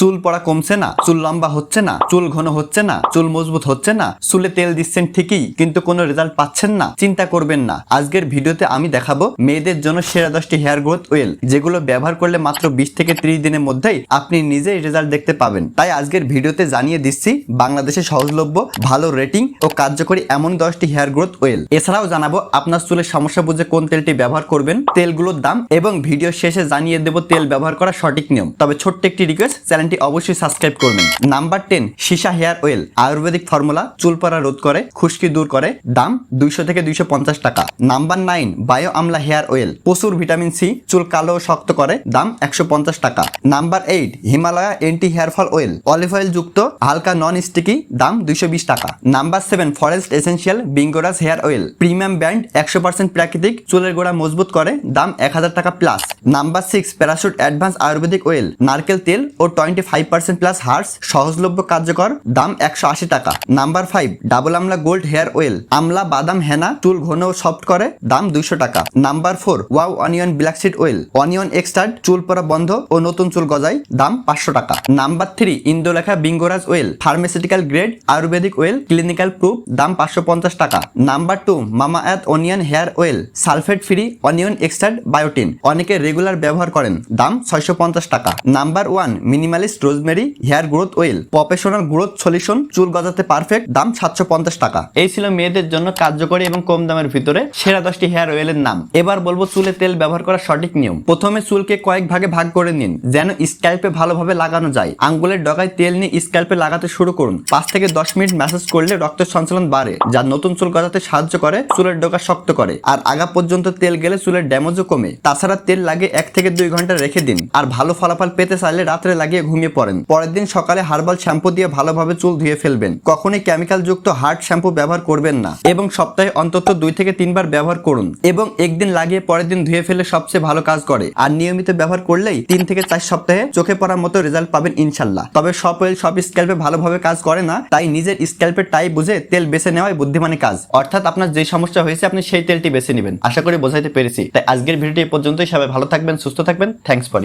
চুল পড়া কমছে না, চুল লম্বা হচ্ছে না, চুল ঘন হচ্ছে না, চুল মজবুত হচ্ছে না, চুলে তেল দিচ্ছেন ঠিকই, কিন্তু কোনো রেজাল্ট পাচ্ছেন না, চিন্তা করবেন না। আজকের ভিডিওতে আমি দেখাবো মেয়েদের জন্য সেরা দশটি হেয়ার গ্রোথ ওয়েল, যেগুলো ব্যবহার করলে মাত্র বিশ থেকে ত্রিশ দিনের মধ্যেই আপনি নিজেই রেজাল্ট দেখতে পাবেন। তাই আজকের ভিডিওতে জানিয়ে দিচ্ছি বাংলাদেশে সহজলভ্য, ভালো রেটিং ও কার্যকরী এমন দশটি হেয়ার গ্রোথ ওয়েল। এছাড়াও জানাব আপনার চুলের সমস্যা বুঝে কোন তেলটি ব্যবহার করবেন, তেলগুলোর দাম এবং ভিডিও শেষে জানিয়ে দেব তেল ব্যবহার করা সঠিক নিয়ম। তবে ছোট্ট একটি রিকোয়েস্ট চ্যানেলটি অবশ্যই সাবস্ক্রাইব করবেন। Number ten, Sesa hair oil, ayurvedic formula চুল পড়া রোধ করে, খুশকি দূর করে, দাম দুইশো থেকে দুইশো পঞ্চাশ টাকা। Number nine, bio amla hair oil, প্রচুর ভিটামিন সি, চুল কালো শক্ত করে, দাম একশো পঞ্চাশ টাকা। Number eight, Himalaya anti hair fall oil, olive oil যুক্ত, হালকা নন স্টিকি, দাম দুইশো বিশ টাকা। Number seven, forest essential Bhringraj hair oil, premium brand, একশো পার্সেন্ট প্রাকৃতিক, চুলের গোড়া মজবুত করে, দাম এক হাজার টাকা plus. Number six Parachute advanced ayurvedic oil, নারকেল তেল ও টোয়েন্টি ফাইভ পার্সেন্ট প্লাস হার্স সহজলভ্য কার্যকর, দাম একশো আশি টাকা। Number five double amla gold hair oil amla বাদাম হেনা, চুল ঘন সফট করে, দাম দুইশো টাকা। Number four wow onion black seed oil onion extract চুল পরা বন্ধ ও নতুন চুল গজায়, দাম পাঁচশো টাকা। Number three Indulekha Bhringraj oil pharmaceutical grade ayurvedic oil clinical proof দাম পাঁচশো পঞ্চাশ টাকা। Number two Mamaearth onion hair oil sulphate free onion extract biotin অনেকে রেগুলার ব্যবহার করেন, দাম ছয়শো পঞ্চাশ টাকা। Number one minimalist rosemary, hair growth oil, professional growth solution, চুল গজাতে পারফেক্ট, দাম সাতশো পঞ্চাশ টাকা। এই ছিল মেয়েদের জন্য কার্যকরী এবং কম দামের ভিতরে সেরা দশটি হেয়ার অয়েলের নাম। এবার বলব চুলে তেল ব্যবহার করার সঠিক নিয়ম। প্রথমে চুলকে কয়েক ভাগে ভাগ করে নিন, যেন স্ক্যাল্পে ভালোভাবে লাগানো যায়। আঙ্গুলের ডগায় তেল নিয়ে স্ক্যাল্পে লাগাতে শুরু করুন। পাঁচ থেকে দশ মিনিট ম্যাসেজ করলে রক্ত সঞ্চালন বাড়ে, যা নতুন চুল গজাতে সাহায্য করে, চুলের ডগা শক্ত করে। আর আগা পর্যন্ত তেল গেলে চুলের ড্যামেজও কমে। তাছাড়া তেল লাগে এক থেকে দুই ঘণ্টা রেখে দিন। আর ভালো ফলাফল পেতে চাইলে রাত্রে লাগিয়ে ঘুমিয়ে পড়েন। পরের দিন সকালে হার্বাল শ্যাম্পু দিয়ে ভালোভাবে চুল ধুয়ে ফেলবেন। কখনোই কেমিক্যাল যুক্ত হার্ড শ্যাম্পু ব্যবহার করবেন না এবং সপ্তাহে অন্তত দুই থেকে তিনবার ব্যবহার করুন এবং একদিন লাগিয়ে পরের দিন ধুয়ে ফেলে সবচেয়ে ভালো কাজ করে। আর নিয়মিত ব্যবহার করলেই তিন থেকে চার সপ্তাহে চোখে পড়ার মতো রেজাল্ট পাবেন ইনশাল্লাহ। তবে সব অয়েল সব স্ক্যাল্পে ভালোভাবে কাজ করে না, তাই নিজের স্ক্যাল্পের টাই বুঝে তেল বেছে নেওয়াই বুদ্ধিমানী কাজ। অর্থাৎ আপনার যে সমস্যা হয়েছে, আপনি সেই তেলটি বেছে নেবেন। আশা করি বোঝাইতে পেরেছি। তাই আজকের ভিডিওটি এই পর্যন্তই। সবাই ভালো থাকবেন, সুস্থ থাকবেন। Thanks for